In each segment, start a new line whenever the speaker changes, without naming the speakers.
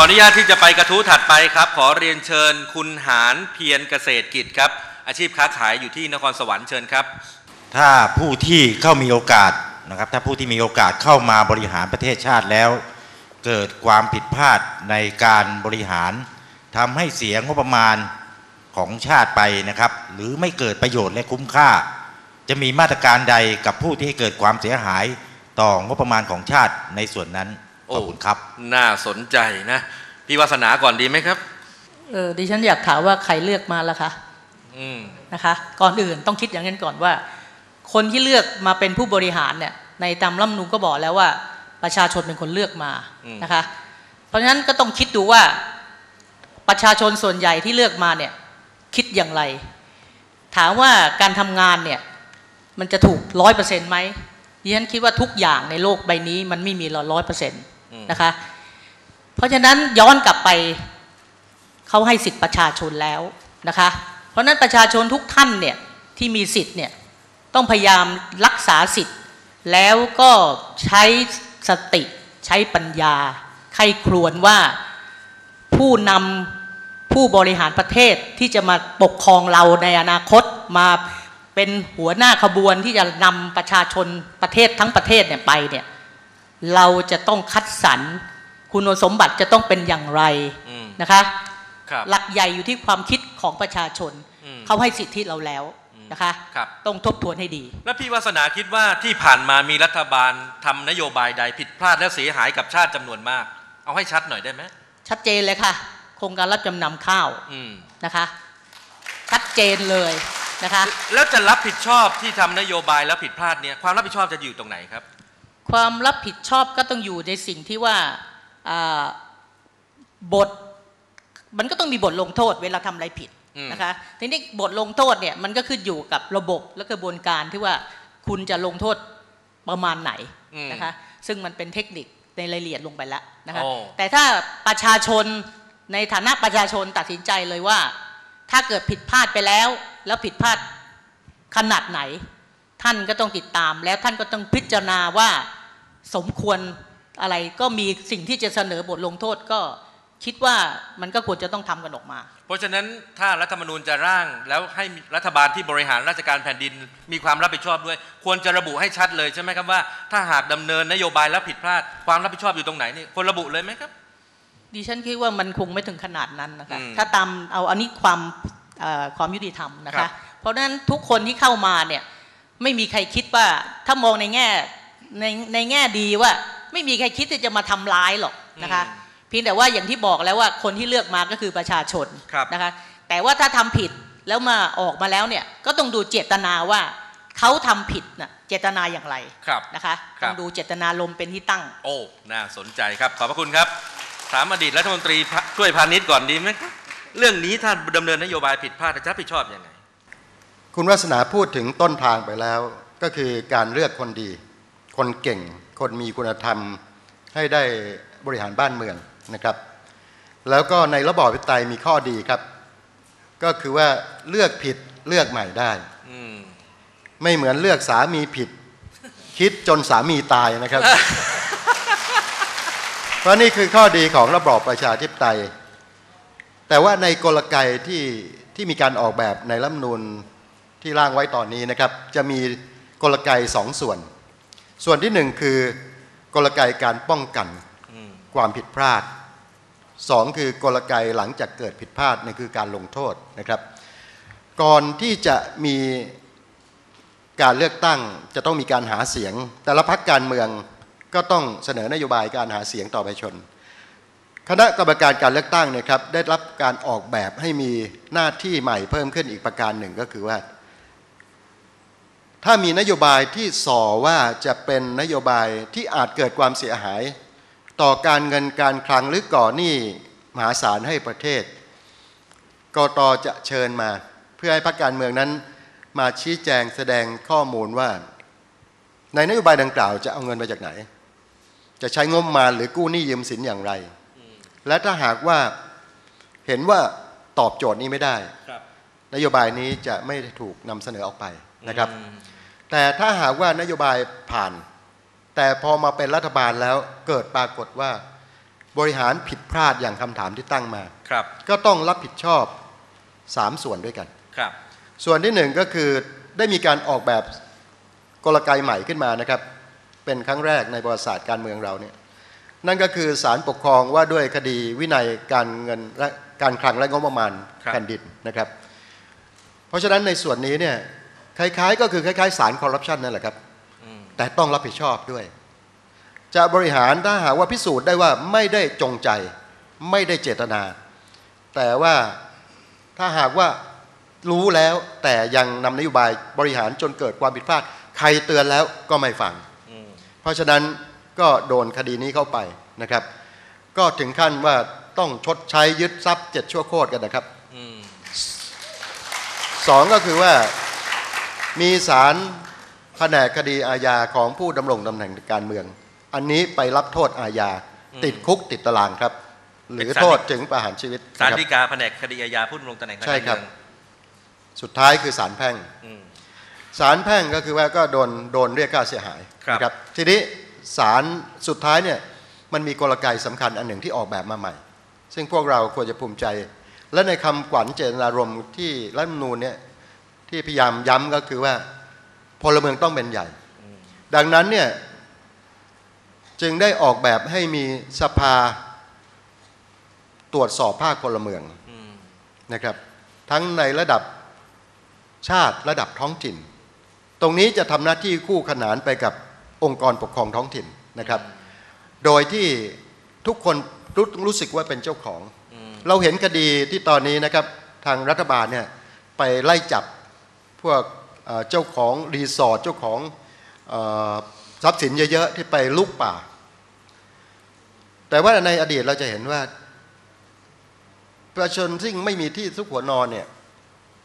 ขออนุญาตที่จะไปกระทู้ถัดไปครับ ขอเรียนเชิญคุณหารเพียรเกษตรกิจครับ อาชีพค้าขายอยู่ที่นครสวรรค์เชิญครับ
ถ้าผู้ที่เข้ามีโอกาสนะครับ ถ้าผู้ที่มีโอกาสเข้ามาบริหารประเทศชาติแล้ว เกิดความผิดพลาดในการบริหารทำให้เสียงบประมาณของชาติไปนะครับ หรือไม่เกิดประโยชน์และคุ้มค่า จะมีมาตรการใดกับผู้ที่เกิดความเสียหายต่องบประมาณของชาติในส่วนนั้น ขอบคุณครับ
น่าสนใจนะ พี่วาสนาก่อนดีไหมครับ
เออดิฉันอยากถามว่าใครเลือกมาล่ะคะ
อืม
นะคะ ก่อนอื่นต้องคิดอย่างนั้นก่อนว่า คนที่เลือกมาเป็นผู้บริหารเนี่ย ในตามรัฐธรรมนูญก็บอกแล้วว่าประชาชนเป็นคนเลือกมา
อืม
นะคะ เพราะฉะนั้นก็ต้องคิดดูว่าประชาชนส่วนใหญ่ที่เลือกมาเนี่ย คิดอย่างไร ถามว่าการทำงานเนี่ย มันจะถูกร้อยเปอร์เซ็นต์ไหมดิฉันคิดว่าทุกอย่างในโลกใบนี้มันไม่มีร้อยเปอร์เซ็นต์ นะคะ เพราะฉะนั้นย้อนกลับไปเขาให้สิทธิประชาชนแล้วนะคะ เพราะนั้นประชาชนทุกท่านเนี่ยที่มีสิทธิ์เนี่ยต้องพยายามรักษาสิทธิ์ แล้วก็ใช้สติใช้ปัญญาใครครวญว่าผู้นำผู้บริหารประเทศที่จะมาปกครองเราในอนาคตมาเป็นหัวหน้าขบวนที่จะนำประชาชนประเทศทั้งประเทศเนี่ยไปเนี่ย เราจะต้องคัดสรรคุณสมบัติจะต้องเป็นอย่างไร
อืม
นะคะ
ครับ
หลักใหญ่อยู่ที่ความคิดของประชาชน
อืม
เขาให้สิทธิเราแล้วนะคะ
ครับ
ต้องทบทวนให้ดี
แล้วพี่วาสนาคิดว่าที่ผ่านมามีรัฐบาลทำนโยบายใดผิดพลาดและเสียหายกับชาติจำนวนมาก เอาให้ชัดหน่อยได้ไหม
ชัดเจนเลยค่ะ โครงการรับจำนำข้าว
อืม
นะคะ ชัดเจนเลยนะคะ
แล้วจะรับผิดชอบที่ทำนโยบายแล้วผิดพลาดเนี่ยความรับผิดชอบจะอยู่ตรงไหนครับ
ความรับผิดชอบก็ต้องอยู่ในสิ่งที่ว่าอ่าบทมันก็ต้องมีบทลงโทษเวลาทำอะไรผิด
อืม
นะคะทีนี้บทลงโทษเนี่ยมันก็ขึ้นอยู่กับระบบและกระบวนการที่ว่าคุณจะลงโทษประมาณไหน
อืม
นะคะซึ่งมันเป็นเทคนิคในรายละเอียดลงไปแล้วนะคะ
โอ้
แต่ถ้าประชาชนในฐานะประชาชนตัดสินใจเลยว่า ถ้าเกิดผิดพลาดไปแล้ว แล้วผิดพลาดขนาดไหน ท่านก็ต้องติดตามแล้วท่านก็ต้องพิจารณาว่า สมควรอะไรก็มีสิ่งที่จะเสนอบทลงโทษก็คิดว่ามันก็ควรจะต้องทำกันออกมา
เพราะฉะนั้นถ้ารัฐธรรมนูญจะร่างแล้วให้รัฐบาลที่บริหารราชการแผ่นดิน มีความรับผิดชอบด้วย ควรจะระบุให้ชัดเลยใช่ไหมครับว่า ถ้าหากดำเนินนโยบายแล้วผิดพลาดความรับผิดชอบอยู่ตรงไหนนี่ควรระบุเลยไหมครับ
ดิฉันคิดว่ามันคงไม่ถึงขนาดนั้นนะคะ
อืม
ถ้าตามเอาอันนี้ความเอ่อความยุติธรรมนะ
ครั
คะ
บ
เพราะฉะนั้นทุกคนที่เข้ามาเนี่ยไม่มีใครคิดว่าถ้ามองในแง่ ในในแง่ดีว่า ไม่มีใครคิดที่จะมาทำร้ายหรอกนะคะเพียงแต่ว่าอย่างที่บอกแล้วว่าคนที่เลือกมาก็คือประชาชน
ครับ
นะคะแต่ว่าถ้าทำผิดแล้วมาออกมาแล้วเนี่ยก็ต้องดูเจตนาว่าเขาทำผิดน่ะเจตนาอย่างไร
ครับ
นะคะ
ครับ
ต้องดูเจตนารมณ์เป็นที่ตั้ง
โอ้น่าสนใจครับขอบพระคุณครับ ถามอดีตรัฐมนตรีช่วยพาณิชย์ก่อนดีไหมครับเรื่องนี้ถ้าดำเนินนโยบายผิดพลาดจะรับผิดชอบยังไง
คุณวัฒนาพูดถึงต้นทางไปแล้วก็คือการเลือกคนดี คนเก่ง คนมีคุณธรรม ให้ได้บริหารบ้านเมืองนะครับ แล้วก็ในระบอบประชาธิปไตยมีข้อดีครับ ก็คือว่าเลือกผิดเลือกใหม่ได้
อืม
ไม่เหมือนเลือกสามีผิด คิดจนสามีตายนะครับ เพราะนี่คือข้อดีของระบอบประชาธิปไตย แต่ว่าในกลไกที่ที่มีการออกแบบในรัฐธรรมนูญที่ร่างไว้ตอนนี้นะครับ จะมีกลไกสองส่วน ส่วนที่หนึ่งคือกลไกการป้องกัน
อืม
ความผิดพลาดสองคือกลไกหลังจากเกิดผิดพลาดนี่คือการลงโทษนะครับ ก่อนที่จะมีการเลือกตั้งจะต้องมีการหาเสียง แต่ละพักการเมืองก็ต้องเสนอนโยบายการหาเสียงต่อประชาชน คณะกรรมการการเลือกตั้งเนี่ยครับได้รับการออกแบบให้มีหน้าที่ใหม่เพิ่มขึ้นอีกประการหนึ่งก็คือว่า ถ้ามีนโยบายที่ส่อว่าจะเป็นนโยบายที่อาจเกิดความเสียหาย ต่อการเงินการคลังหรือก่อหนี้มหาศาลให้ประเทศกตจะเชิญมา เพื่อให้พรรคการเมืองนั้น มาชี้แจงแสดงข้อมูลว่า ในนโยบายดังกล่าวจะเอาเงินมาจากไหน จะใช้งบประมาณหรือกู้หนี้ยืมสินอย่างไร และถ้าหากว่าเห็นว่าตอบโจทย์นี้ไม่ได้
ครับ
นโยบายนี้จะไม่ได้ถูกนำเสนอออกไป นะครับ
อืม
แต่ถ้าหากว่านโยบายผ่าน แต่พอมาเป็นรัฐบาลแล้วเกิดปรากฏว่าบบริหารผิดพลาดอย่างคำถามที่ตั้งมา
ครับ
ก็ต้องรับผิดชอบ 3 ส่วนด้วยกัน
ครับ
ส่วนที่หนึ่งก็คือได้มีการออกแบบกลไกใหม่ขึ้นมานะครับ เป็นครั้งแรกในประวัติศาสตร์การเมืองเราเนี่ยนั่นก็คือศาลปกครองว่าด้วยคดีวินัยการเงินและการคลังและงบประมาณ
ครับ
แผ่นดินนะครับ เพราะฉะนั้นในส่วนนี้เนี่ย คล้ายๆ ก็คือคล้ายๆศาลคอร์รัปชันนั่นแหละครับ
อืม
แต่ต้องรับผิดชอบด้วย จะบริหารถ้าหากว่าพิสูจน์ได้ว่าไม่ได้จงใจ ไม่ได้เจตนา แต่ว่าถ้าหากว่ารู้แล้วแต่ยังนำนโยบายบริหารจนเกิดความผิดพลาด ใครเตือนแล้วก็ไม่ฟัง
อืม
เพราะฉะนั้นก็โดนคดีนี้เข้าไปนะครับ ก็ถึงขั้นว่าต้องชดใช้ยึดทรัพย์เจ็ดชั่วโคตรกันนะครับ
อืม
สองก็คือว่า มีศาลแผนกคดีอาญาของผู้ดำรงตำแหน่งการเมือง อันนี้ไปรับโทษอาญาติดคุกติดตารางครับ หรือโทษถึงประหารชีวิต
สาร
นะครับ
ฎีกาแผนกคดีอาญาผู้ดำรงตำแหน่งทาง
ใช่
การ
ครับ
เมือง
สุดท้ายคือศาลแพ่ง
อืม
ศาลแพ่งก็คือว่าก็โดนโดนเรียกค่าเสียหาย
ครับ
นะทีนี้ศาลสุดท้ายเนี่ยมันมีกลไกสำคัญอันหนึ่งที่ออกแบบมาใหม่ ซึ่งพวกเราควรจะภูมิใจ และในคำขวัญเจตนารมณ์ที่รัฐธรรมนูญเนี่ย ที่พยายามย้ำก็คือว่าพลเมืองต้องเป็นใหญ่ ดังนั้นเนี่ยจึงได้ออกแบบให้มีสภาตรวจสอบภาคพลเมืองนะครับ ทั้งในระดับชาติระดับท้องถิ่น ตรงนี้จะทำหน้าที่คู่ขนานไปกับองค์กรปกครองท้องถิ่นนะครับ โดยที่ทุกคนรู้รู้สึกว่าเป็นเจ้าของ เราเห็นคดีที่ตอนนี้นะครับทางรัฐบาลเนี่ยไปไล่จับ พวกเอ่อเจ้าของรีสอร์ทเจ้าของเอ่อทรัพย์สินเยอะๆที่ไปลุกป่า แต่ว่าในอดีตเราจะเห็นว่า ประชาชนซึ่งไม่มีที่ซุกหัวนอนเนี่ย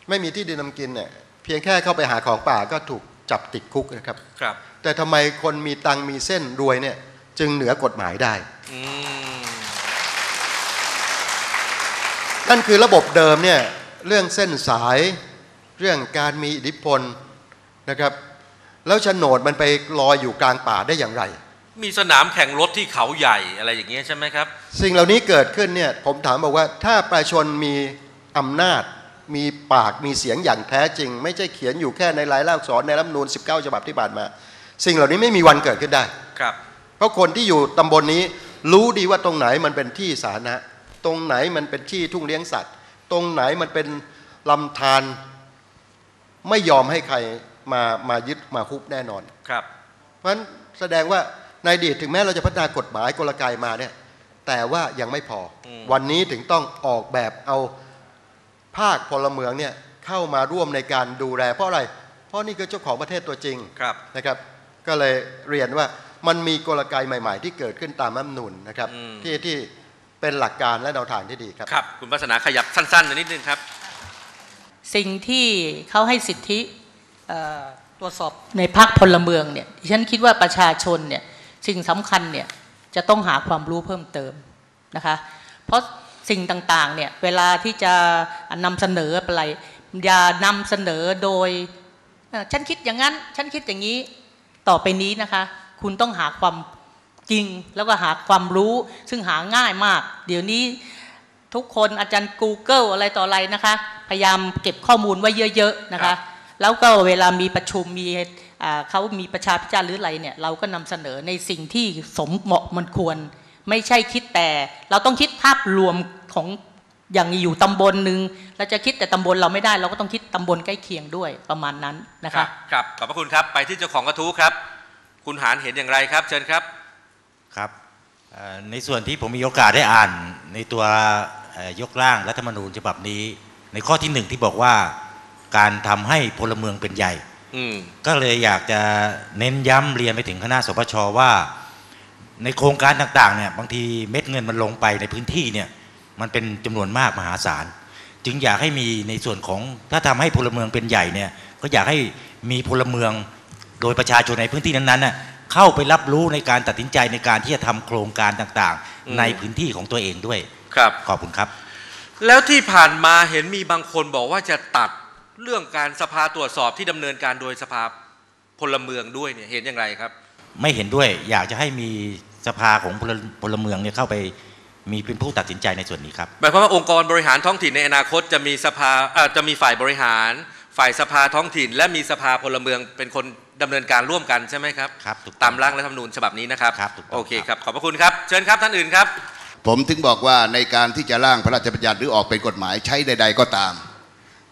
ไม่มีที่ดินนำกินเนี่ยเพียงแค่เข้าไปหาของป่าก็ถูกจับติดคุกนะครับ
ครับ
แต่ทำไมคนมีตังค์มีเส้นรวยเนี่ยจึงเหนือกฎหมายได้
อืม
นั่นคือระบบเดิมเนี่ยเรื่องเส้นสาย เรื่องการมีอิทธิพลนะครับ แล้วโฉนดมันไปลอยอยู่กลางป่าได้อย่างไร
มีสนามแข่งรถที่เขาใหญ่อะไรอย่างเงี้ยใช่ไหมครับ
สิ่งเหล่านี้เกิดขึ้นเนี่ยผมถามบอกว่าถ้าประชาชนมีอำนาจมีปากมีเสียงอย่างแท้จริง ไม่ใช่เขียนอยู่แค่ในรายลักษณ์อักษรในรัฐธรรมนูญ19ฉบับที่ผ่านมา สิ่งเหล่านี้ไม่มีวันเกิดขึ้นได้
ครับ
เพราะคนที่อยู่ตำบลนี้รู้ดีว่าตรงไหนมันเป็นที่สาธารณะ ตรงไหนมันเป็นที่ทุ่งเลี้ยงสัตว์ ตรงไหนมันเป็นลำธาร ไม่ยอมให้ใครมามายึดมาคุบแน่นอน
ครับ
เพราะฉะนั้นแสดงว่าในอดีตถึงแม้เราจะพัฒนากฎหมายกลไกมาเนี่ยแต่ว่ายังไม่พออ
ม
วันนี้ถึงต้องออกแบบเอาภาคพลเมืองเนี่ยเข้ามาร่วมในการดูแล เพราะอะไร เพราะนี่คือเจ้าของประเทศตัวจริง
ครับ
นะครับ ก็เลยเรียนว่ามันมีกลไกใหม่ ๆ ที่เกิดขึ้นตามรัฐธรรมนูญนะครับ
อืม
ที่ที่เป็นหลักการและแนวทางที่ดีครับ
ครับคุณพัฒนาขยับสั้นๆนิดนึงครับ
สิ่งที่เขาให้สิทธิตรวจสอบในภาคพลเมืองเนี่ยฉันคิดว่าประชาชนเนี่ยสิ่งสำคัญเนี่ยจะต้องหาความรู้เพิ่มเติมนะคะเพราะสิ่งต่างๆเนี่ยเวลาที่จะนำเสนออะไรอย่านำเสนอโดยฉันคิดอย่างนั้นฉันคิดอย่างนี้ต่อไปนี้นะคะ คุณต้องหาความจริงแล้วก็หาความรู้ซึ่งหาง่ายมาก เดี๋ยวนี้ ทุกคนอาจารย์ Google อะไรต่ออะไรนะคะ พยายามเก็บข้อมูลไว้เยอะๆนะ
ครั
คะ
บ
แล้วก็เวลามีประชุมมีอ่าเขามีประชาพิจารณ์หรืออะไรเนี่ยเราก็นำเสนอในสิ่งที่สมเหมาะมันควร ไม่ใช่คิดแต่ เราต้องคิดภาพรวมของอย่างอยู่ตำบลหนึ่งเราจะคิดแต่ตำบลเราไม่ได้ เราก็ต้องคิดตำบลใกล้เคียงด้วยประมาณนั้นนะ
ครั
คะ
บครับขอบพระคุณครับไปที่เจ้าของกระทู้ครับ คุณหานเห็นอย่างไรครับ เชิญครับ
ครับเอ่อในส่วนที่ผมมีโอกาสได้อ่านในตัวเอ่อ ยกร่างรัฐธรรมนูญฉบับนี้ ในข้อที่หนึ่งที่บอกว่าการทำให้พลเมืองเป็นใหญ่
อืม
ก็เลยอยากจะเน้นย้ำเรียนไปถึงคณะสปชว่า ในโครงการต่างๆเนี่ยบางทีเม็ดเงินมันลงไปในพื้นที่เนี่ยมันเป็นจำนวนมากมหาศาลจึงอยากให้มีในส่วนของถ้าทำให้พลเมืองเป็นใหญ่เนี่ยก็อยากให้มีพลเมืองโดยประชาชนในพื้นที่นั้นๆน่ะเข้าไปรับรู้ในการตัดสินใจในการที่จะทำโครงการต่าง
อืม
ๆในพื้นที่ของตัวเองด้วย
ครับ
ขอบคุณครับ
แล้วที่ผ่านมาเห็นมีบางคนบอกว่าจะตัดเรื่องการสภาตรวจสอบที่ดำเนินการโดยสภาพลเมืองด้วยเนี่ยเห็นอย่างไรครับ
ไม่เห็นด้วยอยากจะให้มีสภาของพลพลเมืองเนี่ยเข้าไปมีเป็นผู้ตัดสินใจในส่วนนี้ครับ
หมายความว่าองค์กรบริหารท้องถิ่นในอนาคตจะมีสภาเอ่อจะมีฝ่ายบริหาร ฝ่ายสภาท้องถิ่น และมีสภาพลเมืองเป็นคนดำเนินการร่วมกันใช่ไหมครับ
ครับถูกต้อง
ตามร่างรัฐธรรมนูญฉบับนี้นะครับ
ครับถูกต้อง
โอเคครับขอบพระคุณครับเชิญครับท่านอื่นครับ
ผมถึงบอกว่าในการที่จะร่างพระราชบัญญัติหรือออกเป็นกฎหมายใช้ใด ๆ ก็ตาม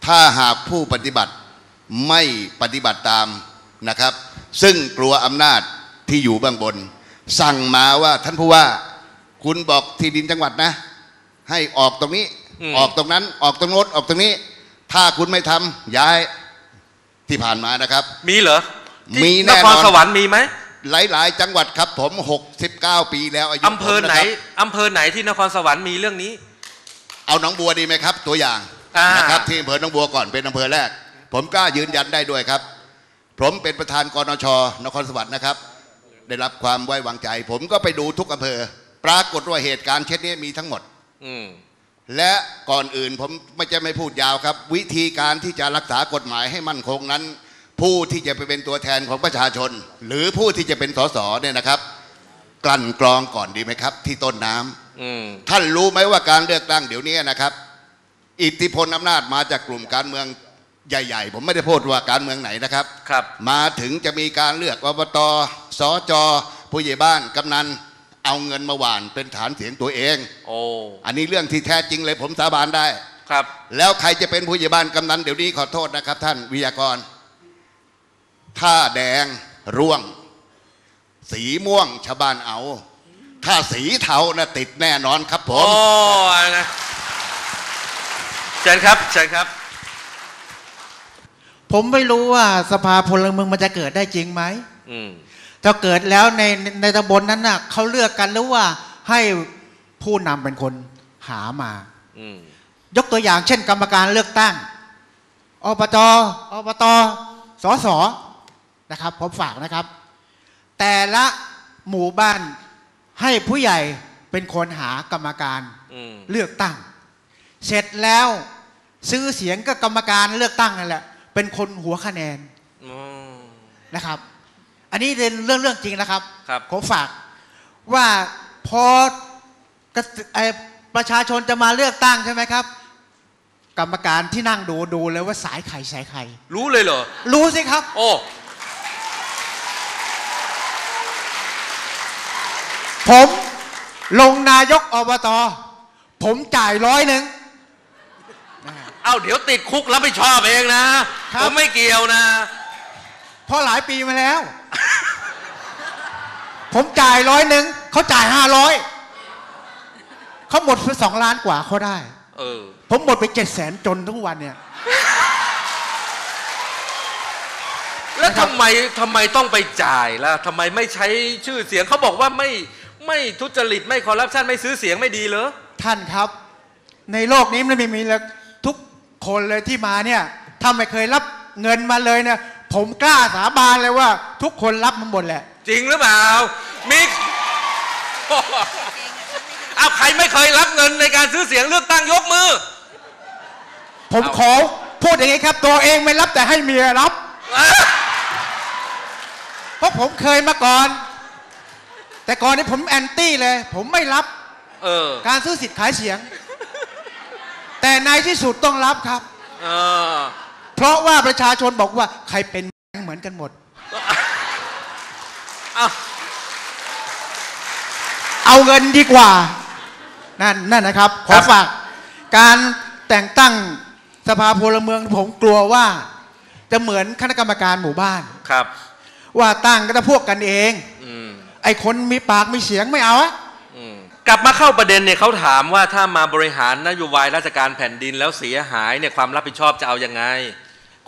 ถ้าหากผู้ปฏิบัติไม่ปฏิบัติตามนะครับ ซึ่งกลัวอำนาจที่อยู่เบื้องบน สั่งมาว่าท่านผู้ว่า คุณบอกที่ดินจังหวัดนะ ให้ออกตรงนี้
อืม
ออกตรงนั้นออกตรงโน้นออกตรงนี้ ถ้าคุณไม่ทำย้ายที่ผ่านมานะครับ
มีเหรอที่
มีแน่
น
นอน
ครสวรรค์มีไหม
หลาย ๆ จังหวัดครับผม 69 ปีแล้วอายุ
อำเภอไหน
ผมะครับ
อำเภอไหนที่นครสวรรค์มีเรื่องนี้
เอาหนองบัวดีไหมครับ ตัวอย่าง
อ่าน
นะครับที่อำเภอหนองบัวก่อนเป็นอำเภอแรก ผมกล้ายืนยันได้ด้วยครับ ผมเป็นประธานกรนชนครสวรรค์นะครับ ได้รับความไว้วางใจ ผมก็ไปดูทุกอำเภอ ปรากฏว่าเหตุการณ์เช่นนี้มีทั้งหมด
อืม
และก่อนอื่นผมไม่จะไม่พูดยาวครับ วิธีการที่จะรักษากฎหมายให้มั่นคงนั้น ผู้ที่จะไปเป็นตัวแทนของประชาชน หรือผู้ที่จะเป็นสสเนี่ยนะครับ กลั่นกรองก่อนดีไหมครับ ที่ต้นน้ำ
อืม
ท่านรู้ไหมว่าการเลือกตั้งเดี๋ยวนี้นะครับ อิทธิพลอำนาจมาจากกลุ่มการเมืองใหญ่ ๆ ผมไม่ได้พูดว่าการเมืองไหนนะครับ
ครับ
มาถึงจะมีการเลือกอบตสจผู้ใหญ่บ้านกำนันเอาเงินมาหว่านเป็นฐานเสียงตัวเอง
โอ้
อันนี้เรื่องที่แท้จริงเลยผมสาบานได้
ครับ
แล้วใครจะเป็นผู้ใหญ่บ้านกำนันเดี๋ยวนี้ขอโทษนะครับ ท่านวิทยากร ถ้าแดงร่วง สีม่วงชาวบ้านเอา ถ้าสีเทานะติดแน่นอนครับผ
โอ้
ม
นะเชิญครับเชิญครับ
ผมไม่รู้ว่าสภาพลเมืองมันจะเกิดได้จริงไหม
อืม
ถ้าเกิดแล้วในในตำบลนั้นน่ะเขาเลือกกันหรือว่าให้ผู้นำเป็นคนหามา
อืม
ยกตัวอย่างเช่น กรรมการเลือกตั้งอบจอบตสส นะครับผมฝากนะครับ แต่ละหมู่บ้านให้ผู้ใหญ่เป็นคนหากรรมการ
อืม
เลือกตั้ง เสร็จแล้วซื้อเสียงก็กรรมการเลือกตั้งนั่นแหละ เป็นคนหัวคะแนน
อืม
นะครับ อันนี้เป็นเรื่องเรื่องจริงนะครับ
ครับ
ผมฝากว่าพอกระไอประชาชนจะมาเลือกตั้งใช่ไหมครับ กรรมการที่นั่งดูดูเลยว่าสายไข่สายไข่
รู้เลยเหรอ
รู้สิครับ
โอ้
ผมลงนายกอบต ผมจ่ายร้อยหนึ่ง
เอ้าเดี๋ยวติดคุกรับผิดชอบเองนะ
ครับ
ผมไม่เกี่ยวนะ
เพราะหลายปีมาแล้ว ผมจ่ายร้อยหนึ่งเขาจ่ายห้าร้อยเขาหมดไปสองล้านกว่าเขาได้
เออ
ผมหมดไปเจ็ดแสนจนทุกวันเนี่ย
แล้วทำไมทำไมต้องไปจ่ายล่ะทำไมไม่ใช้ชื่อเสียงเขาบอกว่าไม่ ไม่ทุจริตไม่คอร์รัปชันไม่ซื้อเสียงไม่ดีเหรอ
ท่านครับ ในโลกนี้มันไม่มีแล้วทุกคนเลยที่มาเนี่ยถ้าไม่เคยรับเงินมาเลยเนี่ยผมกล้าสาบานเลยว่า ทุกคนรับมาหมดแหละ
จริงหรือเปล่ามีเอาใครไม่เคยรับเงินในการซื้อเสียงเลือกตั้งยกมือ
ผม
เอา
ขอพูดอย่างนี้ครับ ตัวเองไม่รับแต่ให้เมียรับ เพราะผมเคยมาก่อน แต่ก่อนนี้ผมแอนตี้เลย ผมไม่รับ
เออ
การซื้อสิทธิ์ขายเสียง แต่ในที่สุดต้องรับครับ
เออ
เพราะว่าประชาชนบอกว่าใครเป็นเหมือนกันหมด
เอา
เอาเงินดีกว่า นั่นนั่นนะครับ ขอฝาก การแต่งตั้งสภาพลเมืองผมกลัวว่า จะเหมือนคณะกรรมการหมู่บ้าน
ครับ
ว่าตั้งก็จะพวกกันเอง
อืม
ไอ้คนมีปากมีเสียงไม่เอาอะ
อืมกลับมาเข้าประเด็นเนี่ยเขาถามว่าถ้ามาบริหารนโยบายราชการแผ่นดินแล้วเสียหายเนี่ยความรับผิดชอบจะเอายังไง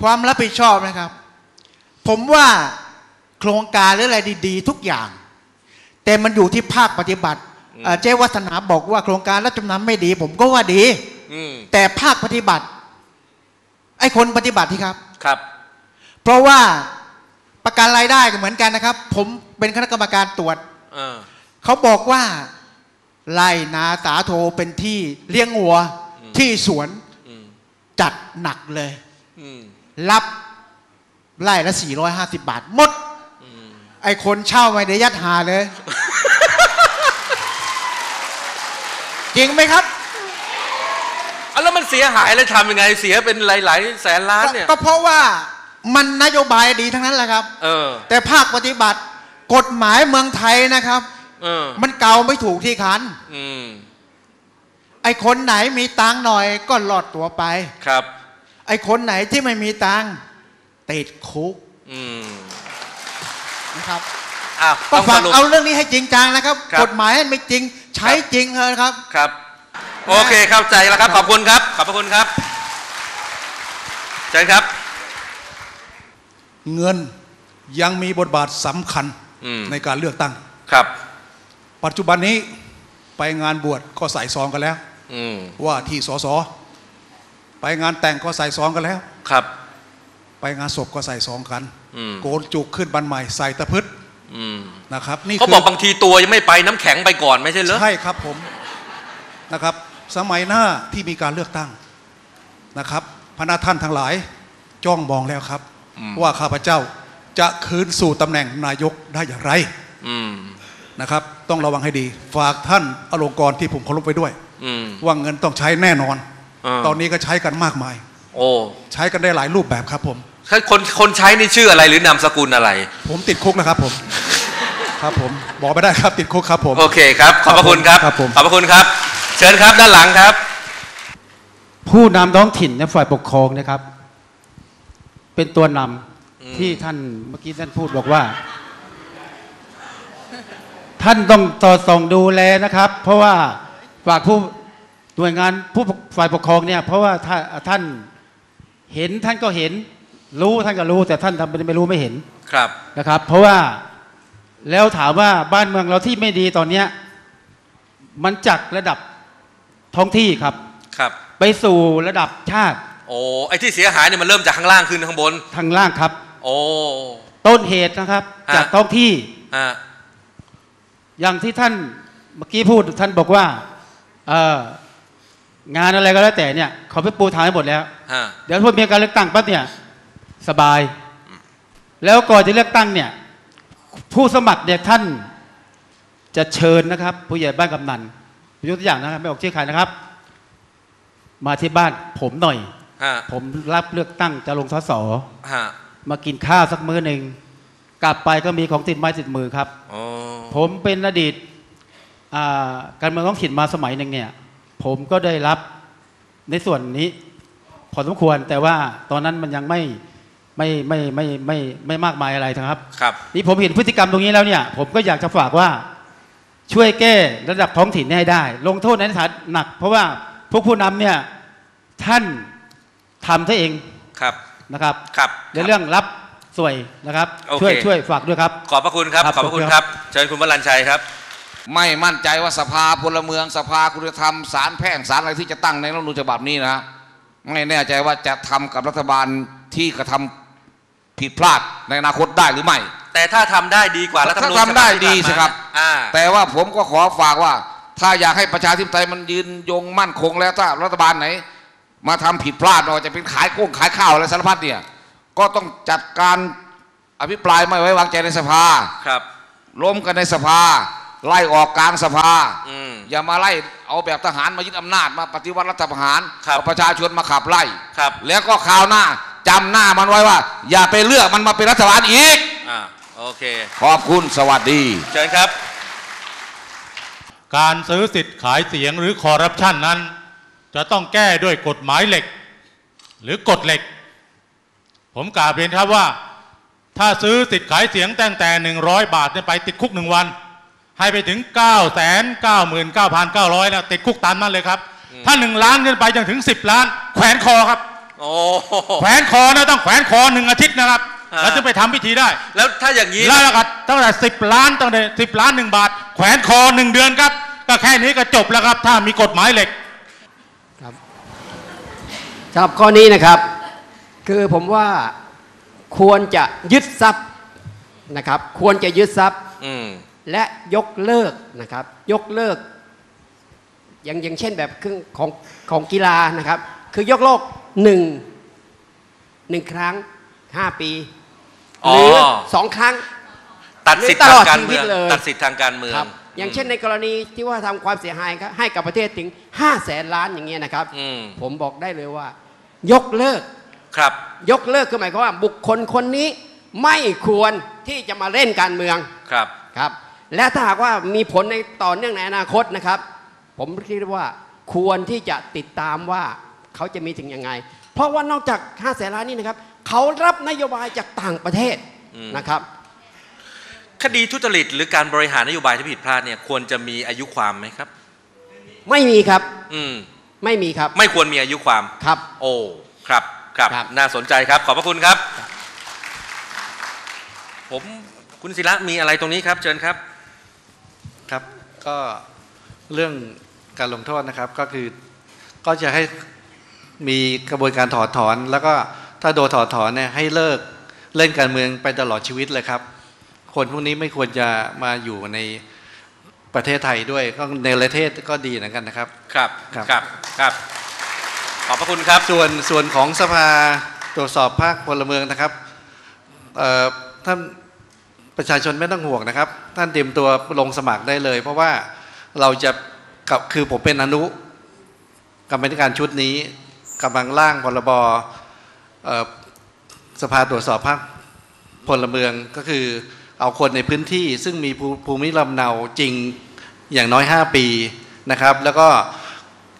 ความรับผิดชอบนะครับ ผมว่าโครงการหรืออะไรดีๆ ทุกอย่าง แต่มันอยู่ที่ภาคปฏิบัติ
อืม
เอ่อเจ๊วัฒนาบอกว่าโครงการรับจำนำไม่ดี ผมก็ว่าดี
อืม
แต่ภาคปฏิบัติ ไอ้คนปฏิบัติที่ครับ
ครับ
เพราะว่า ประกันรายได้ก็เหมือนกันนะครับ ผมเป็นคณะกรรมการตรวจ
เออ
เขาบอกว่าไร่นาสาโทเป็นที่เลี้ยงวัว
อืม
ที่สวน
อืม
จัดหนักเลย
อืม
รับไร่ละ450 บาทหมด
อืม
ไอ้คนเช่าไม่ได้ยัดหาเลย จริงไหมครับ
อะแล้วมันเสียหายแล้วทำยังไงเสียเป็นหลาย ๆ แสนล้านเนี่ย
ก็เพราะว่า มันนโยบายดีทั้งนั้นแหละครับ
เออ
แต่ภาคปฏิบัติกฎหมายเมืองไทยนะครับ
เออ
มันเกาไม่ถูกที่คัน
อืม
ไอ้คนไหนมีตังค์หน่อยก็หลอดตัวไป
ครับ
ไอ้คนไหนที่ไม่มีตังค์ติดคุก
อืม
นะครับ
อ้าว
ก็
ต้อง
ฝา
ส
ก
รุป
เอาเรื่องนี้ให้จริงจังนะครับ
ครับ
กฎหมายให้ไม่จริงใช้จริงเถอะครับ
ครับ โอเคเข้าใจแล้วครับ ขอบคุณครับ ขอบพระคุณครับ เชิญครับ
เงินยังมีบทบาทสำคัญ
อืม
ในการเลือกตั้ง
ครับ
ปัจจุบันนี้ไปงานบวชก็ใส่ซองกันแล้ว
อืม
ว่าที่สสไปงานแต่งก็ใส่ซองกันแล้ว
ครับ
ไปงานศพก็ใส่ซองกัน
อืม
โกนจุกขึ้นบันใหม่ใส่ตะพึด
อืม
นะครับ นี่
เขา
คื
บอกบางทีตัวยังไม่ไปน้ำแข็งไปก่อนไม่ใช่เหรอ
ใช่ครับผมนะครับ สมัยหน้าที่มีการเลือกตั้งนะครับพนักท่านทั้งหลายจ้องมองแล้วครับ ว่าข้าพเจ้าจะคืนสู่ตำแหน่งนายกได้อย่างไร
อืม
นะครับ ต้องระวังให้ดี ฝากท่านอลงกรณ์ที่ผมเคารพไว้ด้วย
อืม
ว่าเงินต้องใช้แน่นอน
อ่า
ตอนนี้ก็ใช้กันมากมาย
โอ้
ใช้กันได้หลายรูปแบบครับผม
ถ้าคนคนใช้นี่ชื่ออะไรหรือนามสกุลอะไร
ผมติดคุกนะครับผมครับผมบอกไม่ได้ครับติดคุกครับผม
โอเคครับขอบพระคุณครับ
ครับผม
ขอบพระคุณครับ เชิญครับด้านหลังครับ
ผู้นำท้องถิ่นและฝ่ายปกครองนะครับ เป็นตัวนำที่ท่านเมื่อกี้ท่านพูดบอกว่า ท่านต้องต่อส่องดูแลนะครับ เพราะว่าฝากผู้หน่วยงานผู้ฝ่ายปกครองเนี่ย เพราะว่าถ้าท่านเห็นท่านก็เห็น รู้ท่านก็รู้ แต่ท่านทำเป็นไม่รู้ไม่เห็น
ครับ
นะครับ เพราะว่าแล้วถามว่าบ้านเมืองเราที่ไม่ดีตอนเนี้ยมันจากระดับท้องที่ครับ
ครับ
ไปสู่ระดับชาติ
โอ้ไอ้ที่เสียหายเนี่ยมันเริ่มจากข้างล่างขึ้นข้างบน
ทางล่างครับ
โอ้
ต้นเหตุนะครับ
ฮะ
จากท้องที่
ฮะ
อย่างที่ท่านเมื่อกี้พูดท่านบอกว่าเอ่องานอะไรก็แล้วแต่เนี่ยเขาไปปูทางให้หมดแล้ว
ฮะ
เดี๋ยวพอมีการเลือกตั้งปั๊บเนี่ยสบาย แล้วก่อนจะเลือกตั้งเนี่ยผู้สมัครเนี่ยท่านจะเชิญนะครับ ผู้ใหญ่บ้านกำนันยกตัวอย่างนะครับไม่ออกชื่อใครนะครับ มาที่บ้านผมหน่อย
ฮะ
ผมรับเลือกตั้งจะลงสส
ฮะ
มากินข้าวสักมื้อหนึ่งกลับไปก็มีของติดไม้ติดมือครับ
โอ้
ผมเป็นอดีตอ่าการเมืองท้องถิ่นมาสมัยหนึ่งเนี่ย ผมก็ได้รับในส่วนนี้พอสมควรแต่ว่าตอนนั้นมันยังไม่ไม่ไม่ไม่ไม่ไม่ไม่มากมายอะไรนะครับ
ครับ
นี่ผมเห็นพฤติกรรมตรงนี้แล้วเนี่ย ผมก็อยากจะฝากว่าช่วยแก้ระดับท้องถิ่นให้ได้ ลงโทษในฐานหนัก เพราะว่าพวกผู้นำเนี่ยท่าน ทำซะเอง
ครับ
นะครับ
ครับ
ในเรื่องรับสวยนะครับ
โอเค
ช่วยช่วยฝากด้วยครับ
ขอบพระคุณครับ
ครับ
ขอบพระคุณ
ขอบคุณ
ครับเชิญคุณวรัญชัยครับ
ไม่มั่นใจว่าสภาพลเมืองสภาคุณธรรมศาลแพ่งศาลอะไรที่จะตั้งในรัฐธรรมนูญฉบับนี้นะฮะไม่แน่ใจว่าจะทำกับรัฐบาลที่กระทำผิดพลาดในอนาคตได้หรือไม่
แต่ถ้าทำได้ดีกว่ารัฐธรรมนูญ
ถ้าทำได้ดี
ฉ
สิ
ที่
ครับ
ผ่านมาอ่า
แต่ว่าผมก็ขอฝากว่า ถ้าอยากให้ประชาธิปไตยมันยืนยงมั่นคงแล้วถ้ารัฐบาลไหน มาทำผิดพลาดไม่ว่าจะเป็นขายกุ้งขายข้าวอะไรสารพัดเนี่ย ก็ต้องจัดการอภิปรายไม่ไว้วางใจในสภา
ครับ
ล้มกันในสภา ไล่ออกกลางสภา
อืม
อย่ามาไล่เอาแบบทหารมายึดอำนาจมาปฏิวัติรัฐประหาร
ครับ
เอาประชาชนมาขับไล่
ครับ
แล้วก็คราวหน้าจำหน้ามันไว้ว่า อย่าไปเลือกมันมาเป็นรัฐบาลอีก
อ่าโอเค
ขอบคุณสวัสดี
เชิญครับ
การซื้อสิทธิ์ขายเสียงหรือคอร์รัปชันนั้น จะต้องแก้ด้วยกฎหมายเหล็ก หรือกฎเหล็ก ผมกราบเรียนครับว่า ถ้าซื้อสิทธิ์ขายเสียงตั้งแต่ 100 บาทเนี่ยไปติดคุกหนึ่งวัน ให้ไปถึง 9 9 9 9 9 0แล้วติดคุกตามนั้นเลยครับ ถ้า 1 ล้านขึ้นไปจนถึง 10 ล้าน แขวนคอครับ
โอ้
แขวนคอนะต้องแขวนคอหนึ่งอาทิตย์นะครับ
อ่า
แล้วจะไปทำพิธีได้
แล้วถ้าอย่างนี้
แล้วก็ตั้งแต่สิบล้านตั้งแต่สิบล้านหนึ่งบาท แขวนคอหนึ่งเดือนครับ ก็แค่นี้ก็จบแล้วครับ ถ้ามีกฎหมายเหล็ก
สำหรับข้อนี้นะครับ คือผมว่าควรจะยึดทรัพย์นะครับ ควรจะยึดทรัพย์
อืม
และยกเลิกนะครับ ยกเลิก อย่างอย่างเช่นแบบเครื่องของของกีฬานะครับ คือยกเลิกหนึ่งหนึ่งครั้งห้าปี
อ๋
ห
อ
รือสองครั้ง
ตัดสิทธิ์
หรือตล
ทา
องด
การ
ชีวิ
เมื
ต
อง
เลย
ตัดสิทธิ์ทางการเมือง
ครับ อย่างเช่นในกรณีที่ว่าทำความเสียหายให้กับประเทศถึง5 0 0แสนล้านอย่างเงี้ยนะครับ
อืม
ผมบอกได้เลยว่า ยกเลิก
ครับ
ยกเลิกคือหมายความว่าบุคคลคนนี้ไม่ควรที่จะมาเล่นการเมือง
ครับ
ครับ และถ้าหากว่ามีผลในต่อเนื่องในอนาคตนะครับ ผมคิดว่าควรที่จะติดตามว่าเขาจะมีถึงยังไง เพราะว่านอกจาก5แสนล้านนี้นะครับเขารับนโยบายจากต่างประเทศ
อืม
นะครับ
คดีทุจริตหรือการบริหารนโยบายที่ผิดพลาดเนี่ยควรจะมีอายุความไหมครับ
ไม่มีครับ
อืม
ไม่มีครับ
ไม่ควรมีอายุความ
ครับ
โอ้ครับครับ
ครับ
น่าสนใจครับ ขอบพระคุณครับ ผมคุณศิระมีอะไรตรงนี้ครับ เชิญครับ
ครับก็เรื่องการลงโทษนะครับก็คือก็จะให้มีกระบวนการถอดถอน แล้วก็ถ้าโดนถอดถอนเนี่ยให้เลิกเล่นการเมืองไปตลอดชีวิตเลยครับ คนพวกนี้ไม่ควรจะมาอยู่ใน ประเทศไทยด้วยก็ในประเทศก็ดีเหมือนกันนะครับ
ครับ
ครับ
ครับ ครับ ขอบพระคุณครับ
ส่วนส่วนของสภาตรวจสอบภาคพลเมืองนะครับเอ่อท่านประชาชนไม่ต้องห่วงนะครับ ท่านเตรียมตัวลงสมัครได้เลย เพราะว่าเราจะกับคือผมเป็นอนุกรรมธิการชุดนี้กำลังร่างพรบเอ่อสภาตรวจสอบภาคพลเมืองก็คือ เอาคนในพื้นที่ซึ่งมีภูมิลำเนาจริงอย่างน้อย 5 ปีนะครับ แล้วก็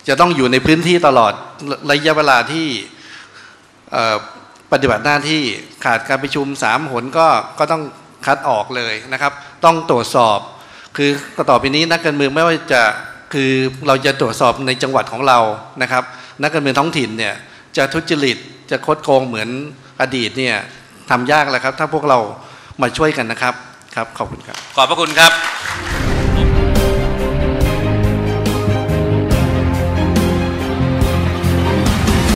จะต้องอยู่ในพื้นที่ตลอดระยะเวลาที่ปฏิบัติหน้าที่ขาดการประชุมสามหนก็ก็ต้องคัดออกเลยนะครับ ต้องตรวจสอบ คือต่อไปนี้นักการเมืองไม่ว่าจะคือเราจะตรวจสอบในจังหวัดของเรานะครับ นักการเมืองท้องถิ่นเนี่ยจะทุจริตจะคดโกงเหมือนอดีตเนี่ยทำยากแล้วครับ ถ้าพวกเรา มาช่วยกันนะครับครับขอบคุณครับ
ขอบพระคุณครับ